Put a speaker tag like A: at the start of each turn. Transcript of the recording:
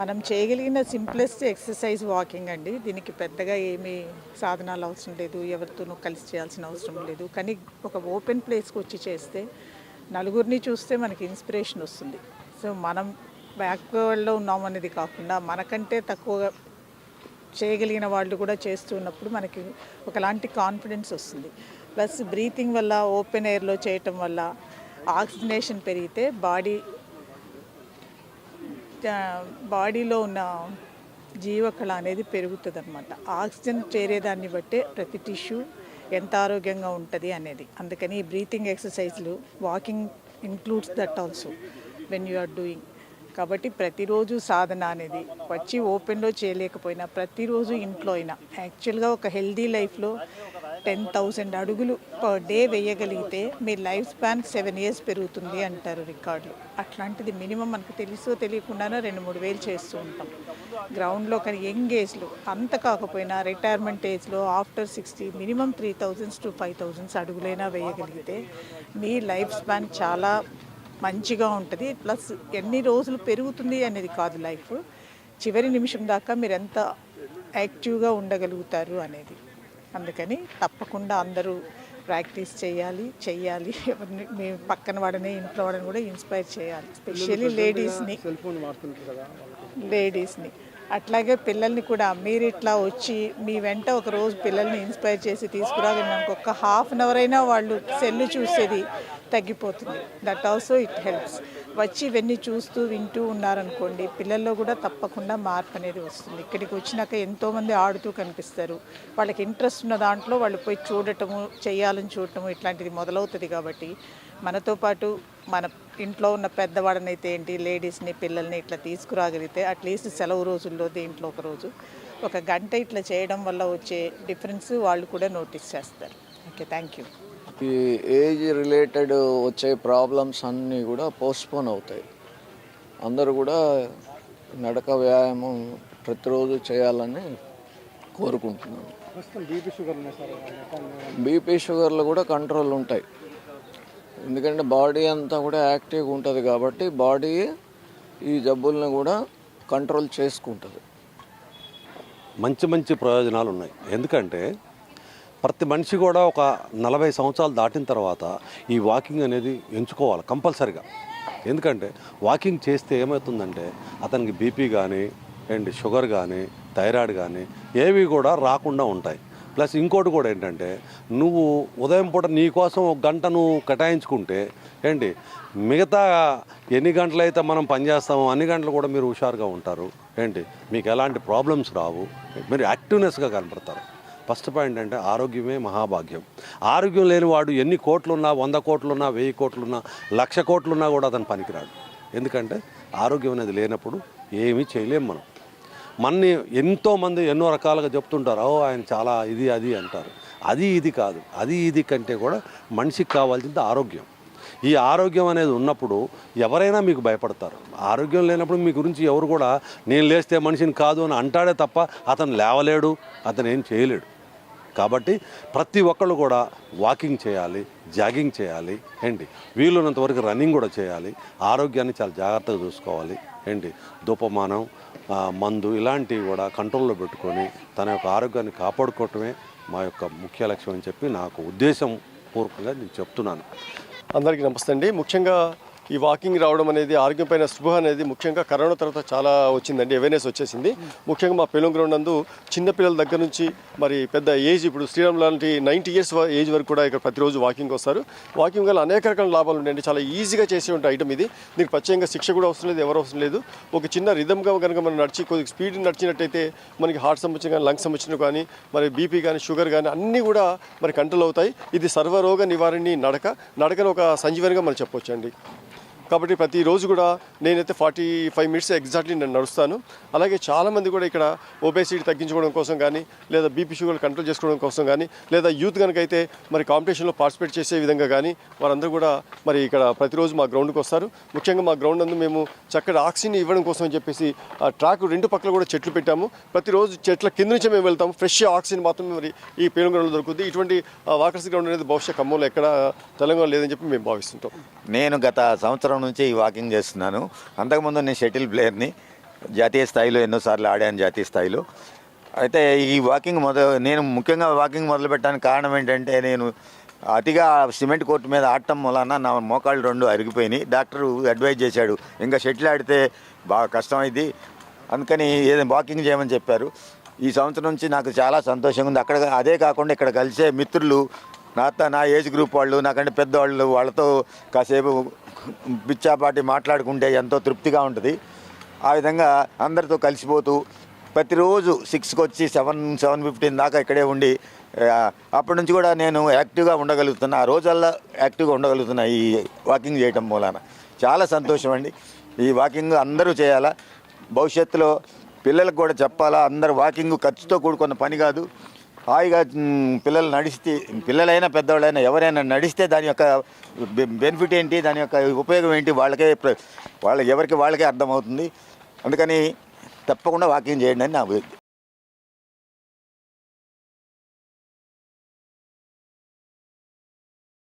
A: మనం చేయగలిగిన simplest exercise walking అండి. దీనికి పెద్దగా ఏమీ సాధనాలు అవసరం లేదు. ఎవరితోనూ కలిసి చేయాల్సిన అవసరం లేదు. కానీ ఒక ఓపెన్ ప్లేస్కి వచ్చి చేస్తే నలుగురిని చూస్తే మనకి ఇన్స్పిరేషన్ వస్తుంది. సో మనం బ్యాక్వర్డ్లో ఉన్నాం అనేది కాకుండా మనకంటే తక్కువగా చేయగలిగిన వాళ్ళు కూడా చేస్తున్నప్పుడు మనకి ఒకలాంటి కాన్ఫిడెన్స్ వస్తుంది. ప్లస్ బ్రీతింగ్ వల్ల ఓపెన్ ఎయిర్లో చేయటం వల్ల ఆక్సిజనేషన్ పెరిగితే బాడీ బాడీలో ఉన్న జీవకళ అనేది పెరుగుతుంది అనమాట ఆక్సిజన్ చేరేదాన్ని బట్టే ప్రతి టిష్యూ ఎంత ఆరోగ్యంగా ఉంటుంది అనేది. అందుకని ఈ బ్రీతింగ్ ఎక్సర్సైజ్లు walking includes that also when you are doing. కాబట్టి ప్రతిరోజు సాధన అనేది వచ్చి ఓపెన్లో చేయలేకపోయినా ప్రతిరోజు ఇంట్లో అయినా. యాక్చువల్గా ఒక హెల్దీ లైఫ్లో టెన్ థౌజండ్ అడుగులు పర్ డే వేయగలిగితే మీ లైఫ్ స్పాన్ సెవెన్ ఇయర్స్ పెరుగుతుంది అంటారు రికార్డులు. అట్లాంటిది మినిమం మనకు తెలుసో తెలియకుండానే రెండు మూడు వేలు చేస్తూ ఉంటాం. గ్రౌండ్లో కానీ యంగ్ ఏజ్లో అంత కాకపోయినా రిటైర్మెంట్ ఏజ్లో after sixty minimum three thousands to five thousands అడుగులైనా వేయగలిగితే మీ లైఫ్ స్పాన్ చాలా మంచిగా ఉంటుంది. ప్లస్ ఎన్ని రోజులు పెరుగుతుంది అనేది కాదు లైఫ్. చివరి నిమిషం దాకా మీరు ఎంత యాక్టివ్గా ఉండగలుగుతారు అనేది. అందుకని తప్పకుండా అందరూ ప్రాక్టీస్ చేయాలి చెయ్యాలి. ఎవరిని మీ పక్కన వాడిని ఇంట్లో వాడిని కూడా ఇన్స్పైర్ చేయాలి. స్పెషల్లీ లేడీస్ని లేడీస్ని అట్లాగే పిల్లల్ని కూడా మీరు ఇట్లా వచ్చి మీ వెంట ఒక రోజు పిల్లల్ని ఇన్స్పైర్ చేసి తీసుకురాగలిగినాక ఒక హాఫ్ అన్ అవర్ అయినా వాళ్ళు సెల్ చూసేది తగ్గిపోతుంది. దట్ ఆల్సో ఇట్ హెల్ప్స్ వచ్చి ఇవన్నీ చూస్తూ వింటూ ఉన్నారనుకోండి పిల్లల్లో కూడా తప్పకుండా మార్పు అనేది వస్తుంది. ఇక్కడికి వచ్చినాక ఎంతోమంది ఆడుతూ కనిపిస్తారు. వాళ్ళకి ఇంట్రెస్ట్ ఉన్న దాంట్లో వాళ్ళు పోయి చూడటము చేయాలని చూడటము ఇట్లాంటిది మొదలవుతుంది కాబట్టి మనతో పాటు మన ఇంట్లో ఉన్న పెద్దవాడనైతే ఏంటి లేడీస్ని పిల్లల్ని ఇట్లా తీసుకురాగలిగితే అట్లీస్ట్ సెలవు రోజుల్లో దీంట్లో ఒక రోజు ఒక గంట ఇట్లా చేయడం వల్ల వచ్చే డిఫరెన్స్ వాళ్ళు కూడా నోటీస్ చేస్తారు. ఓకే థ్యాంక్ యూ
B: ఈ ఏజ్ రిలేటెడ్ వచ్చే ప్రాబ్లమ్స్ అన్నీ కూడా పోస్ట్పోన్ అవుతాయి. అందరూ కూడా నడక వ్యాయామం ప్రతిరోజు చేయాలని కోరుకుంటున్నాను
C: ప్రస్తుతం బీపీ షుగర్ ఉన్నాయి సార్
B: బీపీ షుగర్లు కూడా కంట్రోల్ ఉంటాయి. ఎందుకంటే బాడీ అంతా కూడా యాక్టివ్గా ఉంటుంది కాబట్టి బాడీ ఈ జబ్బుల్ని కూడా కంట్రోల్ చేసుకుంటుంది.
D: మంచి మంచి ప్రయోజనాలు ఉన్నాయి. ఎందుకంటే ప్రతి మనిషి కూడా ఒక నలభై సంవత్సరాలు దాటిన తర్వాత ఈ వాకింగ్ అనేది ఎంచుకోవాలి కంపల్సరిగా. ఎందుకంటే వాకింగ్ చేస్తే ఏమవుతుందంటే అతనికి బీపీ కానీ అండ్ షుగర్ కానీ థైరాయిడ్ కానీ ఏవి కూడా రాకుండా ఉంటాయి. ప్లస్ ఇంకోటి కూడా ఏంటంటే నువ్వు ఉదయం పూట నీ కోసం ఒక గంట నువ్వు కేటాయించుకుంటే ఏంటి మిగతా ఎన్ని గంటలైతే మనం పనిచేస్తామో అన్ని గంటలు కూడా మీరు హుషారుగా ఉంటారు. ఏంటి మీకు ఎలాంటి ప్రాబ్లమ్స్ రావు. మీరు యాక్టివ్నెస్గా కనపడతారు. ఫస్ట్ పాయింట్ అంటే ఆరోగ్యమే మహాభాగ్యం. ఆరోగ్యం లేని వాడు ఎన్ని కోట్లున్నా వంద కోట్లున్నా వెయ్యి కోట్లున్నా లక్ష కోట్లున్నా కూడా అతను పనికిరాడు. ఎందుకంటే ఆరోగ్యం అనేది లేనప్పుడు ఏమీ చేయలేం మనం. మన్ని ఎంతోమంది ఎన్నో రకాలుగా చెప్తుంటారు ఓ ఆయన చాలా ఇది అది అంటారు. అది ఇది కాదు. అది ఇది కంటే కూడా మనిషికి కావాల్సింది ఆరోగ్యం. ఈ ఆరోగ్యం అనేది ఉన్నప్పుడు ఎవరైనా మీకు భయపడతారు. ఆరోగ్యం లేనప్పుడు మీ గురించి ఎవరు కూడా నేను లేస్తే మనిషిని కాదు అని అంటాడే తప్ప అతను లేవలేడు అతను ఏం చేయలేడు. కాబట్టి ప్రతి ఒక్కళ్ళు కూడా వాకింగ్ చేయాలి జాగింగ్ చేయాలి ఏంటి? వీలున్నంత వరకు రన్నింగ్ కూడా చేయాలి ఆరోగ్యాన్ని చాలా జాగ్రత్తగా చూసుకోవాలి ఏంటి? ధూపమానం మందు ఇలాంటివి కూడా కంట్రోల్లో పెట్టుకొని తన యొక్క ఆరోగ్యాన్ని కాపాడుకోవటమే మా యొక్క ముఖ్య లక్ష్యం అని చెప్పి నాకు ఉద్దేశం పూర్వకంగా నేను చెప్తున్నాను.
C: అందరికీ నమస్తే అండి. ముఖ్యంగా ఈ వాకింగ్ రావడం అనేది ఆరోగ్యం పైన స్పృహ అనేది ముఖ్యంగా కరోనా తర్వాత చాలా వచ్చిందండి అవేర్నెస్ వచ్చేసింది. ముఖ్యంగా మా పెలం గ్రౌండ్ నందు చిన్నపిల్లల దగ్గర నుంచి మరి పెద్ద ఏజ్ ఇప్పుడు శ్రీరామ్ లాంటి నైంటీ ఇయర్స్ ఏజ్ వరకు కూడా ఇక్కడ ప్రతిరోజు వాకింగ్ వస్తారు. వాకింగ్ వల్ల అనేక రకాల లాభాలు ఉన్నాయండి. చాలా ఈజీగా చేసే ఉంటాయి ఐటమ్ ఇది. దీనికి ప్రత్యేకంగా శిక్ష కూడా అవసరం లేదు ఎవరు అవసరం లేదు. ఒక చిన్న రిధమ్గా కనుక మనం నడిచి కొద్దిగా స్పీడ్ నడిచినట్టయితే మనకి హార్ట్ సంబంధించిన కానీ లంగ్స్ సంబంధించిన కానీ మరి బీపీ కానీ షుగర్ కానీ అన్నీ కూడా మరి కంట్రోల్ అవుతాయి. ఇది సర్వరోగ నివారణి నడక నడకను ఒక సంజీవనిగా మనం చెప్పొచ్చండి. కాబట్టి ప్రతిరోజు కూడా నేనైతే ఫార్టీ ఫైవ్ మినిట్స్ ఎగ్జాక్ట్లీ నేను నడుస్తాను. అలాగే చాలామంది కూడా ఇక్కడ ఒబేసిటీ తగ్గించుకోవడం కోసం కానీ లేదా బీపీ షుగర్ కంట్రోల్ చేసుకోవడం కోసం కానీ లేదా యూత్ కనుక అయితే మరి కాంపిటీషన్లో పార్టిసిపేట్ చేసే విధంగా కానీ వారందరూ కూడా మరి ఇక్కడ ప్రతిరోజు మా గ్రౌండ్కి వస్తారు. ముఖ్యంగా మా గ్రౌండ్ నందు మేము చక్కటి ఆక్సిజన్ ఇవ్వడం కోసం అని చెప్పేసి ఆ ట్రాక్ రెండు పక్కల కూడా చెట్లు పెట్టాము. ప్రతిరోజు చెట్ల కింద నుంచే మేము వెళ్తాము. ఫ్రెష్ ఆక్సిజన్ మాత్రమే మరి ఈ పేరు గ్రౌండ్లో దొరుకుతుంది ఇటువంటి వాకర్స్ గ్రౌండ్ అనేది బహుశా ఖమ్మంలో ఎక్కడ తెలంగాణ లేదని చెప్పి మేము భావిస్తుంటాం.
E: నేను గత సంవత్సరం నుంచి ఈ వాకింగ్ చేస్తున్నాను. అంతకుముందు నేను షటిల్ ప్లేయర్ని జాతీయ స్థాయిలో ఎన్నోసార్లు ఆడాను జాతీయ స్థాయిలో. అయితే ఈ వాకింగ్ మొదలు నేను ముఖ్యంగా వాకింగ్ మొదలుపెట్టడానికి కారణం ఏంటంటే నేను అతిగా సిమెంట్ కోర్టు మీద ఆడటం వలన నా మోకాళ్ళు రెండు అరిగిపోయినాయి. డాక్టర్ అడ్వైజ్ చేశాడు ఇంకా షటిల్ ఆడితే బాగా కష్టం అయింది అందుకని ఏదైనా వాకింగ్ చేయమని చెప్పారు. ఈ సంవత్సరం నుంచి నాకు చాలా సంతోషంగా ఉంది. అక్కడ అదే కాకుండా ఇక్కడ కలిసే మిత్రులు నాతో నా ఏజ్ గ్రూప్ వాళ్ళు నాకంటే పెద్దవాళ్ళు వాళ్ళతో కాసేపు పిచ్చాపాటి మాట్లాడుకుంటే ఎంతో తృప్తిగా ఉంటుంది. ఆ విధంగా అందరితో కలిసిపోతూ ప్రతిరోజు సిక్స్కి వచ్చి సెవెన్ సెవెన్ ఫిఫ్టీన్ దాకా ఇక్కడే ఉండి అప్పటి నుంచి కూడా నేను యాక్టివ్గా ఉండగలుగుతున్నా. ఆ రోజల్లా యాక్టివ్గా ఉండగలుగుతున్నా ఈ వాకింగ్ చేయటం మూలాన. చాలా సంతోషం అండి. ఈ వాకింగ్ అందరూ చేయాలా? భవిష్యత్తులో పిల్లలకు కూడా చెప్పాలా? అందరు వాకింగ్ ఖర్చుతో కూడుకున్న పని కాదు. హాయిగా పిల్లలు నడిస్తే పిల్లలైనా పెద్దవాళ్ళైనా ఎవరైనా నడిస్తే దాని యొక్క బెనిఫిట్ ఏంటి? దాని యొక్క ఉపయోగం ఏంటి? వాళ్ళకే వాళ్ళ ఎవరికి వాళ్ళకే అర్థమవుతుంది. అందుకని తప్పకుండా వాకింగ్ చేయండి అని నా